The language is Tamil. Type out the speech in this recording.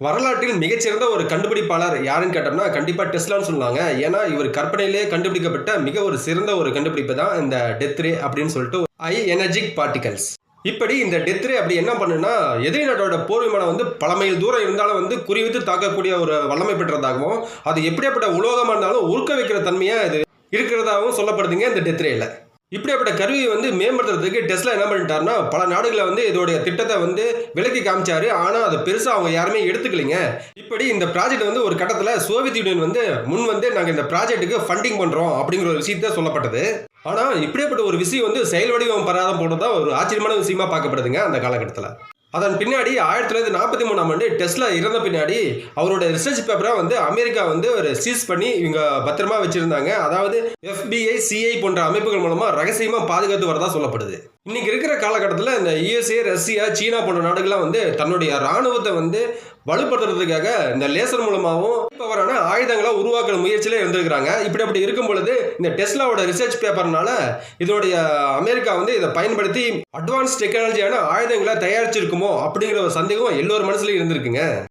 வரலாற்றில் மிகச்சிறந்த ஒரு கண்டுபிடிப்பாளர் யாருன்னு கேட்டோம்னா கண்டிப்பாக டெஸ்லான்னு சொன்னாங்க ஏன்னா இவர் கற்பனையிலே கண்டுபிடிக்கப்பட்ட மிக ஒரு சிறந்த ஒரு கண்டுபிடிப்பு தான் இந்த டெத்ரே அப்படின்னு சொல்லிட்டு ஐ எனர்ஜிக் பார்ட்டிகல்ஸ் இப்படி இந்த டெத்ரே அப்படி என்ன பண்ணுன்னா எதிரி நாட்டோட போர் விமானம் வந்து பல மைல் தூரம் இருந்தாலும் வந்து குறிவித்து தாக்கக்கூடிய ஒரு வல்லமை பெற்றதாகவும் அது எப்படியாப்பட்ட உலோகமாக இருந்தாலும் உருக்க வைக்கிற தன்மையாக இது இருக்கிறதாகவும் சொல்லப்படுதுங்க இந்த டெத்ரேயில் இப்படியாப்பட்ட கருவியை வந்து மேம்படுத்துறதுக்கு டெஸ்லா என்ன பண்ணிட்டாருன்னா பல நாடுகளில் வந்து இதோடைய திட்டத்தை வந்து விலக்கி காமிச்சாரு. ஆனால் அதை பெருசாக அவங்க யாருமே எடுத்துக்கலைங்க. இப்படி இந்த ப்ராஜெக்ட் வந்து ஒரு கட்டத்தில் சோவியத் யூனியன் வந்து முன் வந்து நாங்கள் இந்த ப்ராஜெக்ட்டுக்கு ஃபண்டிங் பண்ணுறோம் அப்படிங்கிற ஒரு விஷயத்த சொல்லப்பட்டது. ஆனால் இப்படியாப்பட்ட ஒரு விஷயம் வந்து செயல் வடிவம் பெறாத போனது தான் ஒரு ஆச்சரியமான விஷயமா பார்க்கப்படுதுங்க அந்த காலகட்டத்தில். அதன் பின்னாடி ஆயிரத்தி தொள்ளாயிரத்தி நாற்பத்தி மூணாம் ஆண்டு டெஸ்லா இறந்த பின்னாடி அவரோட ரிசர்ச் பேப்பரை வந்து அமெரிக்கா வந்து ஒரு சீஸ் பண்ணி இவங்க பத்திரமா வச்சிருந்தாங்க. அதாவது எஃபிஐ சிஐ போன்ற அமைப்புகள் மூலமா ரகசியமா பாதுகாத்து வரதா சொல்லப்படுது. இன்னைக்கு இருக்கிற காலகட்டத்தில் இந்த யுஎஸ்ஏ ரஷ்யா சீனா போன்ற நாடுகள்லாம் வந்து தன்னுடைய ராணுவத்தை வந்து வலுப்படுத்துறதுக்காக இந்த லேசர் மூலமாகவும் பவரான ஆயுதங்களை உருவாக்குற முயற்சியில இருந்திருக்கிறாங்க. இப்படி அப்படி இருக்கும் பொழுது இந்த டெஸ்லாவோட ரிசர்ச் பேப்பர்னால இதோடைய அமெரிக்கா வந்து இதை பயன்படுத்தி அட்வான்ஸ் டெக்னாலஜியான ஆயுதங்களை தயாரிச்சிருக்குமோ அப்படிங்கிற ஒரு சந்தேகம் எல்லோரும் மனசுலையும் இருந்திருக்குங்க.